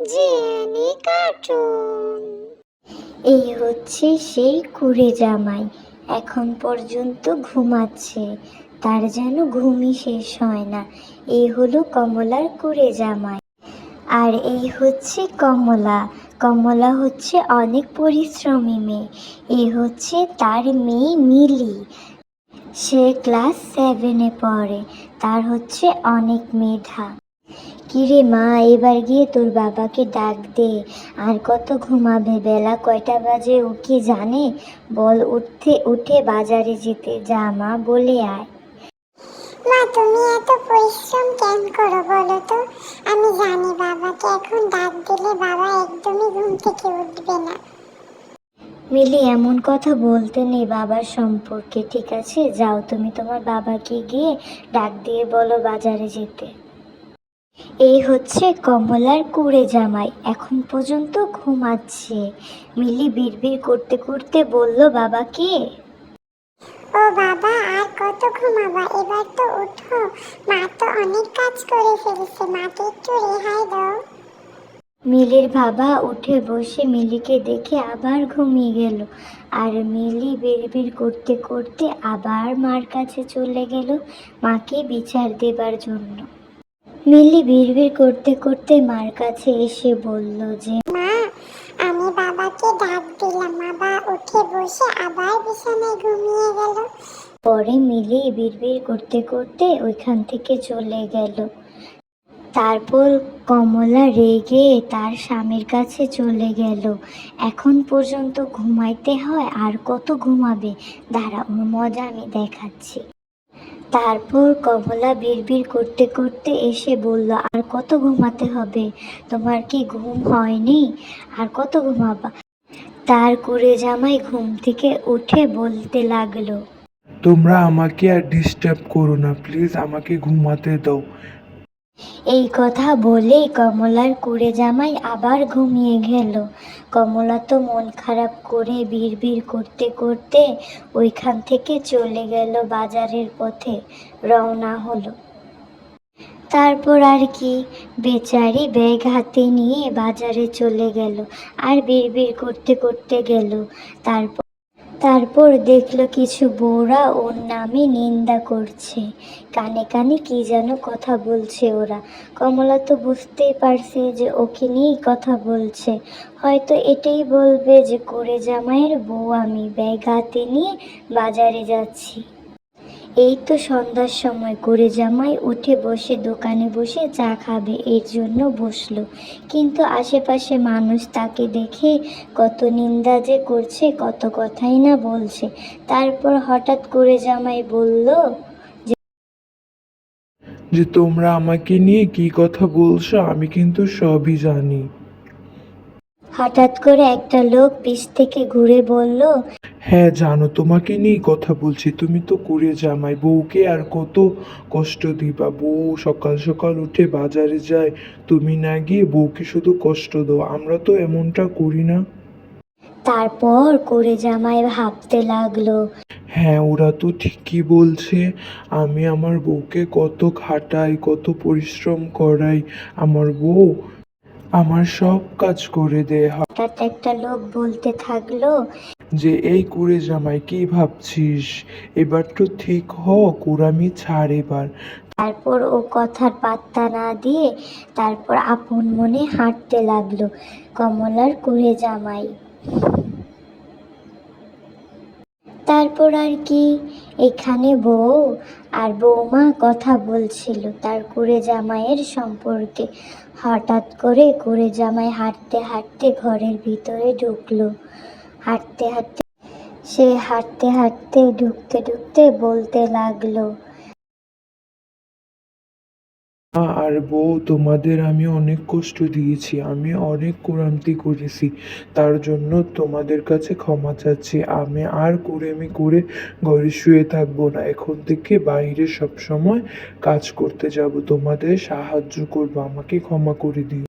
Jenny cartoon এই হচ্ছে সেই কুড়ে জামাই। এখন পর্যন্ত ঘুমাচ্ছে। তার যেন ঘুমই শেষ হয় না। এই হলো কমলার কুড়ে জামাই। আর এই হচ্ছে কমলা। কমলা হচ্ছে অনেক পরিশ্রমী মেয়ে। এই হচ্ছে তার মেয়ে মিলি। সে ক্লাস সেভেনে পড়ে। তার হচ্ছে অনেক মেধা। কিরে মা এবার গিয়ে তোর বাবাকে ডাক দে। আর কত ঘুমাবে? বেলা কয়টা বাজে? ও কি জানে? বল উঠতে উঠে বাজারে যেতে যা মা বলে আয়। মা তুমি এত পরিশ্রম কেন করো বলো তো? আমি জানি বাবাকে এখন ডাক দিলে বাবা একদমই ঘুম থেকে উঠবে না। মিলি এমন কথা বলতে নেই বাবার সম্পর্কে ঠিক আছে? যাও তুমি তোমার বাবাকে গিয়ে ডাক দিয়ে বলো বাজারে যেতে। এই হচ্ছে কমলার কুড়ে জামাই। এখন পর্যন্ত ঘুমাচ্ছে। মিলি বিড়বিড় করতে করতে বলল বাবাকে ও বাবা আর কত ঘুমাবা? এবার তো উঠো। মা তো অনেক কাজ করে ফেলেছে। মাকে একটু রেহাই দাও। মিলির বাবা উঠে বসে মিলিকে দেখে আবার ঘুমিয়ে গেল। আর মিলি বিড়বিড় করতে করতে আবার মার কাছে চলে গেল মাকে বিচার দেবার জন্য। মিলি বিড়বিড় করতে করতে মার কাছে এসে বলল যে মা আমি বাবাকে ডাক দিলাম। বাবা উঠে বসে আবার বিছানায় ঘুমিয়ে গেল। পরে মিলি বিড়বিড় করতে করতে ওইখান থেকে চলে গেল। তারপর কমলা রেগে তার স্বামীর কাছে চলে গেল। এখন পর্যন্ত ঘুমাইতে হয় আর কত ঘুমাবে? দাঁড়া মজা আমি দেখাচ্ছি। তারপর কমলা বিড়বিড় করতে করতে এসে বলল আর কত ঘুমাতে হবে? তোমার কি ঘুম হয়নি? আর কত ঘুমাবা? তার কুড়ে জামাই ঘুম থেকে উঠে বলতে লাগল তোমরা আমাকে আর ডিস্টার্ব করো না প্লিজ আমাকে ঘুমাতে দাও। এই কথা বলেই কমলার কুড়ে জামাই আবার ঘুমিয়ে গেল। কমলা তো মন খারাপ করে ভিড় করতে করতে ওইখান থেকে চলে গেল বাজারের পথে, রওনা হলো। তারপর আর কি, বেচারি ব্যাগ হাতে নিয়ে বাজারে চলে গেল আর বিড়বিড় করতে করতে গেল। তারপর তারপর দেখল কিছু বউরা ওর নামে নিন্দা করছে। কানে কানে কি যেন কথা বলছে ওরা। কমলা তো বুঝতেই পারছে যে ওকে নিয়েই কথা বলছে। হয়তো এটাই বলবে যে, করে জামাইয়ের বউ আমি, ব্যাগ হাতে নিয়ে বাজারে যাচ্ছি। এই তো সন্ধ্যার সময়। করে জামাই উঠে বসে দোকানে বসে চা খাবে, এর জন্য বসল। কিন্তু আশেপাশে মানুষ তাকে দেখে কত নিন্দা যে করছে, কত কথাই না বলছে। তারপর হঠাৎ করে জামাই বলল যে তোমরা আমাকে নিয়ে কি কথা বলছো, আমি কিন্তু সবই জানি। হঠাৎ করে একটা লোক পিছ থেকে ঘুরে বলল হ্যাঁ জানো তোমাকে নিয়েই কথা বলছি। তুমি তো করে জামাই বউকে আর কত কষ্ট দিবা। বউ সকাল সকাল উঠে বাজারে যায় তুমি না গিয়ে বউকে শুধু কষ্ট দাও। আমরা তো এমনটা করি না। তারপর করে জামাই ভাবতে লাগল হ্যাঁ ওরা তো ঠিকই বলছে আমি আমার বউকে কত খাটাই কত পরিশ্রম করাই। আমার বউ আমার সব কাজ করে দেয় হঠাৎ একটা লোক বলতে থাকল যে এই কুড়ে জামাই কি ভাবছিস? এবার তো ঠিক হোক কুড়ামি ছাড় এবার। তারপর ও কথার পাত্তা না দিয়ে তারপর আপন মনে হাঁটতে লাগল কমলার কুড়ে জামাই। তারপর আর কি? এখানে বউ আর বৌমা কথা বলছিল তার কুড়ে জামাইয়ের সম্পর্কে। হঠাৎ করে কুড়ে জামাই হাঁটতে হাঁটতে ঘরের ভিতরে ঢুকলো। হাঁটতে হাঁটতে, সে হাঁটতে হাঁটতে, ঢুকতে ঢুকতে বলতে লাগল আর বউ, তোমাদের আমি অনেক কষ্ট দিয়েছি, আমি অনেক কুরান্তি করেছি, তার জন্য তোমাদের কাছে ক্ষমা চাচ্ছি। আমি আর কুরেমি করে ঘরে শুয়ে থাকব না, এখন থেকে বাইরে সবসময় কাজ করতে যাব, তোমাদের সাহায্য করব, আমাকে ক্ষমা করে দিও।